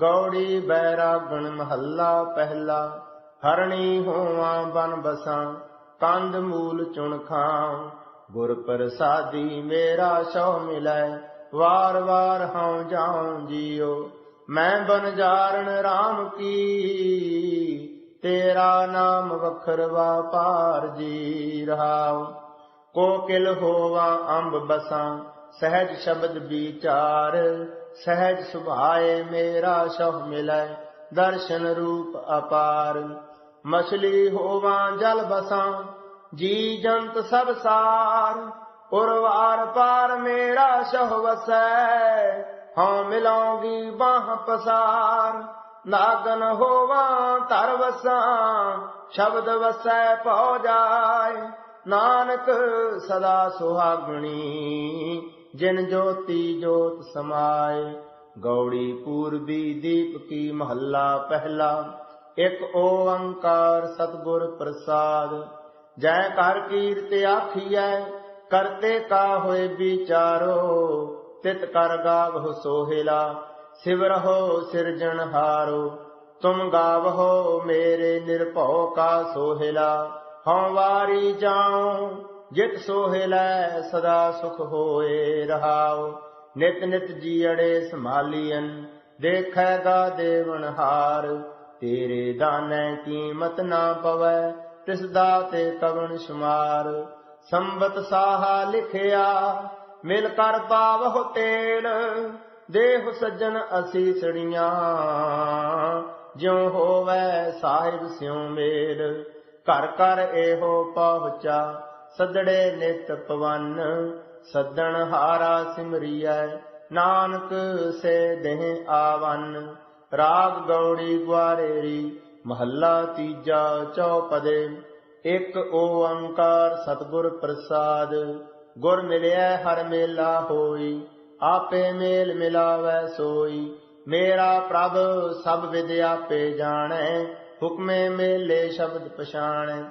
ਗੌੜੀ ਬੈਰਾਗਣ ਮਹੱਲਾ ਪਹਿਲਾ, ਹਰਣੀ ਹੋਵਾਂ ਬਨ ਬਸਾਂ ਕੰਦ ਮੂਲ ਚੁਣ ਖਾਂ। ਗੁਰ ਪ੍ਰਸਾਦੀ ਮੇਰਾ ਸੋ ਮਿਲੈ, ਵਾਰ ਵਾਰ ਹਉ ਜਾਉ ਜੀਉ ਮੈਂ ਬਨ ਜਾਰਨ RAM ਕੀ, ਤੇਰਾ ਨਾਮ ਵਖਰਵਾ ਵਾਪਾਰ ਜੀ ਰਹਾਉ। ਕੋਕਿਲ ਹੋਵਾ ਅੰਬ ਬਸਾਂ, ਸਹਿਜ ਸ਼ਬਦ ਵਿਚਾਰ ਸਹਿਜ ਸੁਭਾਏ ਮੇਰਾ ਸਹ ਮਿਲੈ, ਦਰਸ਼ਨ ਰੂਪ ਅਪਾਰ। ਮਛਲੀ ਹੋਵਾਂ, ਜਲ ਬਸਾਂ, ਜੀ ਜੰਤ ਸਭ ਸਾਰ। ਉਰਵਾਰ ਪਾਰ ਮੇਰਾ ਸਹ ਵਸੈ, ਹਉ ਮਿਲਾਉਂਗੀ ਬਾਹ ਪਸਾਰ। ਨਾਗਨ ਹੋਵਾਂ, ਧਰ ਵਸਾਂ, ਸ਼ਬਦ ਵਸੈ ਪਉ ਜਾਏ। ਨਾਨਕ ਸਦਾ ਸੁਹਾਗਣੀ। ਜਿਨ ਜੋਤੀ ਜੋਤ ਸਮਾਏ, ਗੌੜੀ ਪੂਰਬੀ ਦੀਪ ਕੀ ਮਹੱਲਾ ਪਹਿਲਾ। ਇੱਕ ਓੰਕਾਰ ਸਤਿਗੁਰ ਪ੍ਰਸਾਦ, ਜੈ ਕਰ ਕੀਰਤ ਆਖੀਐ, ਕਰਤੇ ਕਾ ਹੋਏ ਵਿਚਾਰੋ, ਤਿਤ ਕਰ ਗਾਵਹੁ ਸੋਹਿਲਾ। ਸਿਵਰਹੁ ਸਿਰਜਣਹਾਰੋ ਤੁਮ ਗਾਵਹੁ ਮੇਰੇ ਨਿਰਭਉ ਕਾ ਸੋਹਿਲਾ। ਹਉ ਵਾਰੀ ਜਾਉ ਜਿਤ ਸੋਹਿਲੈ ਸਦਾ ਸੁਖ ਹੋਏ ਰਹਾਉ। ਨਿਤ ਨਿਤ ਜੀੜੇ ਸੰਭਾਲੀਐਨ ਦੇਖੈਗਾ ਦੇਵਨਹਾਰ ਤੇਰੇ ਦਾਨੈ ਕੀਮਤ ਨਾ ਪਵੈ, ਤਿਸ ਦਾ ਤੇ ਕਵਣ ਸ਼ੁਮਾਰ। ਸੰਬਤ ਸਾਹਾ ਲਿਖਿਆ, ਮਿਲ ਕਰ ਪਾਵਹੁ ਤੇਲ। ਦੇਹ ਸੱਜਣ ਅਸੀਸੜੀਆਂ ਜਿਉ ਹੋਵੈ ਸਾਹਿਬ ਸਿਉ ਮੇਲ। ਘਰ ਘਰ ਇਹੋ ਪਹੁੰਚਾ ਸਦੜੇ ਨਿਤ ਪਵਨ ਸਦਣ ਹਾਰਾ ਸਿਮਰੀਐ, ਨਾਨਕ ਸੇ ਦੇਹ ਆਵਨ। ਰਾਗ ਗੌੜੀ ਗਵਾਰੇਰੀ ਮਹੱਲਾ ਤੀਜਾ ਚੌਪਦੇ। ਇੱਕ ਓੰਕਾਰ ਸਤਿਗੁਰ ਪ੍ਰਸਾਦ, ਗੁਰ ਮਿਲਿਆ ਹਰ ਮੇਲਾ ਹੋਈ, ਆਪੇ ਮੇਲ ਮਿਲਾਵੈ ਸੋਈ। ਮੇਰਾ ਪ੍ਰਭ ਸਭ ਵਿਦਿਆ ਪੇ ਜਾਣੈ, ਹੁਕਮੇ ਮੇਲੇ ਸ਼ਬਦ ਪਛਾਣੈ।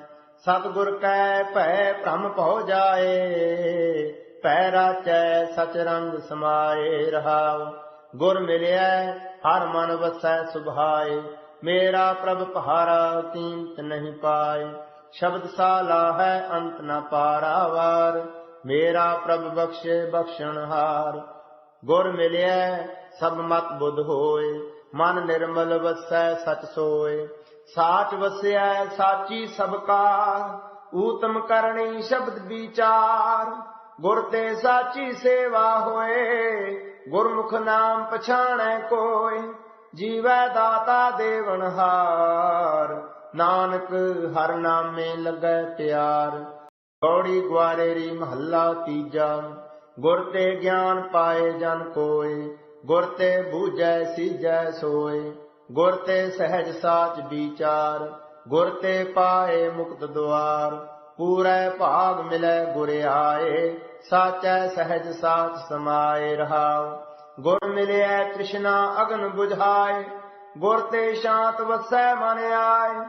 ਸਤਿਗੁਰ ਕੈ ਭੈ ਭ੍ਰਮ ਭਉ ਜਾਏ, ਭੈ ਰਾਚੈ ਸਚ ਰੰਗ ਸਮਾਏ ਰਹਾਉ। ਗੁਰ ਮਿਲਿਆ ਹਰ ਮਨ ਵਸੈ ਸੁਭਾਏ, ਮੇਰਾ ਪ੍ਰਭ ਪਹਾਰਾ ਕੀਮਤ ਨਹੀਂ ਪਾਏ। ਸ਼ਬਦ ਸਾਲਾ ਹੈ ਅੰਤ ਨ ਪਾਰਾਵਾਰ ਮੇਰਾ ਪ੍ਰਭ ਬਖਸ਼ੇ ਬਖਸ਼ਣਹਾਰ ਗੁਰ ਮਿਲਿਆ ਸਭ ਮਤ ਬੁੱਧ ਹੋਏ ਮਨ ਨਿਰਮਲ ਵਸੈ ਸਚ ਸੋਏ, ਸਾਚ ਵਸਿਆ ਸਾਚੀ ਸਭ ਕਾ ਊਤਮ ਕਰਨੀ ਸ਼ਬਦ ਵਿਚਾਰ। ਗੁਰ ਤੇ ਸਾਚੀ ਸੇਵਾ ਹੋਏ, ਗੁਰਮੁਖ ਨਾਮ ਪਛਾਣੈ ਕੋਏ, ਜੀਵੈ ਦਾਤਾ ਦੇਵਨਹਾਰ ਨਾਨਕ ਹਰ ਨਾਮੇ ਲੱਗੈ ਪਿਆਰ। ਗੌੜੀ ਗਵਾਰੇਰੀ ਮਹੱਲਾ ਤੀਜਾ, ਗੁਰ ਤੇ ਗਿਆਨ ਪਾਏ ਜਨ ਕੋਏ। ਗੁਰ ਤੇ ਬੂਝੈ ਸੀਜੈ ਸੋਏ। ਗੁਰ ਤੇ ਸਹਿਜ ਸਾਚ ਵਿਚਾਰ, ਗੁਰ ਤੇ ਪਾਏ ਮੁਕਤ ਦੁਆਰ। ਪੂਰੇ ਭਾਗ ਮਿਲੈ ਗੁਰ ਆਏ, ਸਾਚੈ ਸਹਿਜ ਸਾਚ ਸਮਾਏ ਰਹਾਉ। ਗੁਰ ਮਿਲਿਆ ਤ੍ਰਿਸ਼ਨਾ ਅਗਨ 부ਝਾਏ ਗੁਰ ਤੇ ਸ਼ਾਂਤ ਵਸੈ ਮਨ ਆਏ।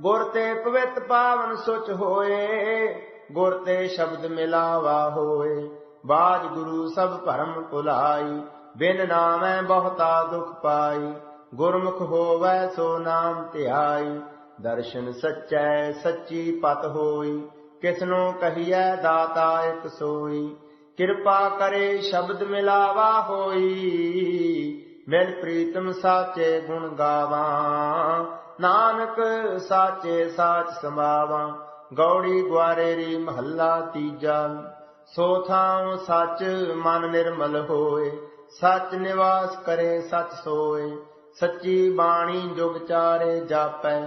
ਗੁਰ ਤੇ ਪਵਿੱਤ ਪਾਵਨ ਸੁਚ ਹੋਏ, ਗੁਰ ਤੇ ਸ਼ਬਦ ਮਿਲਾਵਾ ਹੋਏ। ਬਾਜ ਗੁਰੂ ਸਭ ਭਰਮ ਭੁਲਾਈ, ਬਿਨ ਨਾਮੈ ਬਹੁਤਾ ਦੁਖ ਪਾਈ। ਗੁਰਮੁਖ ਹੋਵੈ ਸੋ ਨਾਮ ਧਿਆਈ, ਦਰਸ਼ਨ ਸੱਚੈ ਸੱਚੀ ਪਤ ਹੋਈ। ਕਿਸਨੋ ਕਹੀਐ ਦਾਤਾ ਇਕ ਸੋਈ, ਕਿਰਪਾ ਕਰੇ ਸ਼ਬਦ ਮਿਲਾਵਾ ਹੋਈ। ਮਿਲ ਪ੍ਰੀਤਮ ਸਾਚੇ ਗੁਣ ਗਾਵਾਂ, ਨਾਨਕ ਸਾਚੇ ਸਾਚ ਸਮਾਵਾਂ। ਗੌੜੀ ਗਵਾਰੇਰੀ ਮਹੱਲਾ ਤੀਜਾ। ਸੋ ਥਾਉ ਸੱਚ ਮਨ ਨਿਰਮਲ ਹੋਏ, ਸੱਚ ਨਿਵਾਸ ਕਰੇ ਸੱਚ ਸੋਏ। ਸੱਚੀ ਬਾਣੀ ਜੁਗ ਚਾਰੇ ਜਾਪੈ,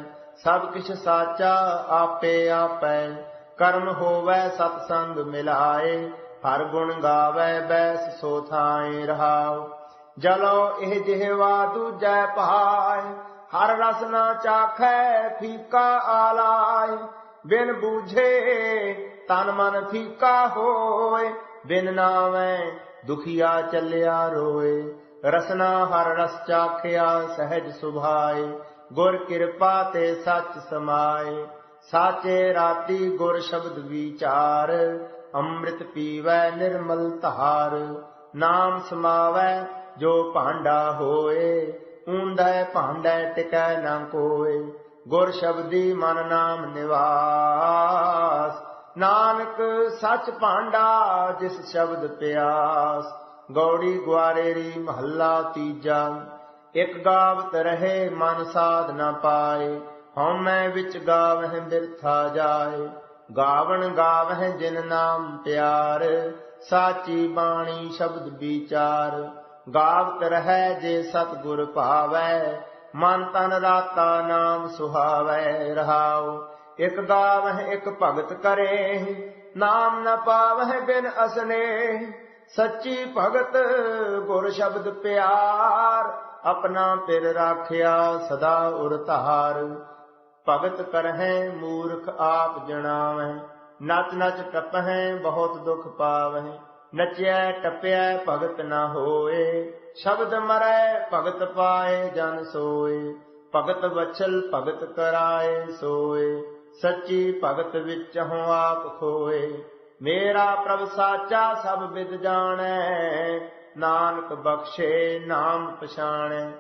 ਸਭ ਕਿਛ ਸਾਚਾ ਆਪੇ ਆਪੈ। ਕਰਮ ਹੋਵੈ ਸਤ ਸੰਗ ਮਿਲਾਏ, ਹਰ ਗੁਣ ਗਾਵੈ ਬੈਸ ਸੋ ਥਾਏ ਰਹਾਉ। ਜਲੋ ਇਹ ਜਿਹਵਾ ਦੂਜੈ ਪਾਏ ਹਰ ਰਸ ਨਾ ਚਾਖੈ ਫੀਕਾ ਆਲਾਏ ਬਿਨ ਬੂਝੇ ਤਨ ਮਨ ਫੀਕਾ ਹੋਏ, ਬਿਨ ਨਾਵੇਂ ਦੁਖੀਆ ਚੱਲਿਆ ਰੋਏ। ਰਸਨਾ ਹਰ ਰਸ ਚਾਖਿਆ ਸਹਿਜ ਸੁਭਾਏ, ਗੁਰ ਕਿਰਪਾ ਤੇ ਸੱਚ ਸਮਾਏ। ਸਾਚੇ ਰਾਤੀ ਗੁਰ ਸ਼ਬਦ ਵਿਚਾਰ, ਅੰਮ੍ਰਿਤ ਪੀਵੈ ਨਿਰਮਲ ਧਾਰ। ਨਾਮ ਸਮਾਵੈ ਜੋ ਭਾਂਡਾ ਹੋਏ ਊਂਦੈ ਭਾਂਡੈ ਟਿਕੈ ਨਾ ਕੋਏ। ਗੁਰ ਸ਼ਬਦੀ ਮਨ ਨਾਮ ਨਿਵਾਸ ਨਾਨਕ ਸੱਚ ਭਾਂਡਾ ਜਿਸ ਸ਼ਬਦ ਪਿਆਸ, ਗੌੜੀ ਗੁਆਰੇਰੀ ਮਹੱਲਾ ਤੀਜਾ। ਇਕ ਗਾਵਤ ਰਹੇ ਮਨ ਸਾਧ ਨਾ ਪਾਏ ਹਉਮੈ ਵਿੱਚ ਗਾਵਹਿ ਬਿਰਥਾ ਜਾਏ। ਗਾਵਣ ਗਾਵਹਿ ਜਿਨ ਨਾਮ ਪਿਆਰ, ਸਾਚੀ ਬਾਣੀ ਸ਼ਬਦ ਵਿਚਾਰ। ਗਾਵਤ ਰਹਿ ਜੇ ਸਤਿਗੁਰ ਭਾਵੈ, ਮਨ ਤਨ ਰਾਤਾ ਨਾਮ ਸੁਹਾਵੈ, ਰਹਾਉ। ਇਕ ਗਾਵਹਿ ਇਕ ਭਗਤ ਕਰੇ ਨਾਮ ਨ ਪਾਵਹਿ ਬਿਨ ਅਸਨੇ ਸੱਚੀ ਭਗਤ ਗੁਰ ਸ਼ਬਦ ਪਿਆਰ। ਆਪਣਾ ਪਿਰ ਰਾਖਿਆ ਸਦਾ ਉਰ ਧਾਰ। ਭਗਤ ਕਰਹਿ ਮੂਰਖ ਆਪ ਜਣਾਵਹਿ। ਨਚ ਨਚ ਟਪਹਿ ਬਹੁਤ ਦੁਖ ਪਾਵਹਿ। ਨਚਿਆ ਟਪਿਆ ਭਗਤ ਨਾ ਹੋਏ। ਸ਼ਬਦ ਮਰੈ ਭਗਤ ਪਾਏ ਜਨ ਸੋਏ। ਭਗਤ ਵਛਲ ਭਗਤ ਕਰਾਏ ਸੋਏ। ਸੱਚੀ ਭਗਤ ਵਿੱਚ ਹਉ ਆਪ ਖੋਏ। ਮੇਰਾ ਪ੍ਰਭ ਸਾਚਾ ਸਭ ਵਿਦ ਜਾਣੈ। ਨਾਨਕ ਬਖਸ਼ੇ, ਨਾਮ ਪਛਾਣੈ।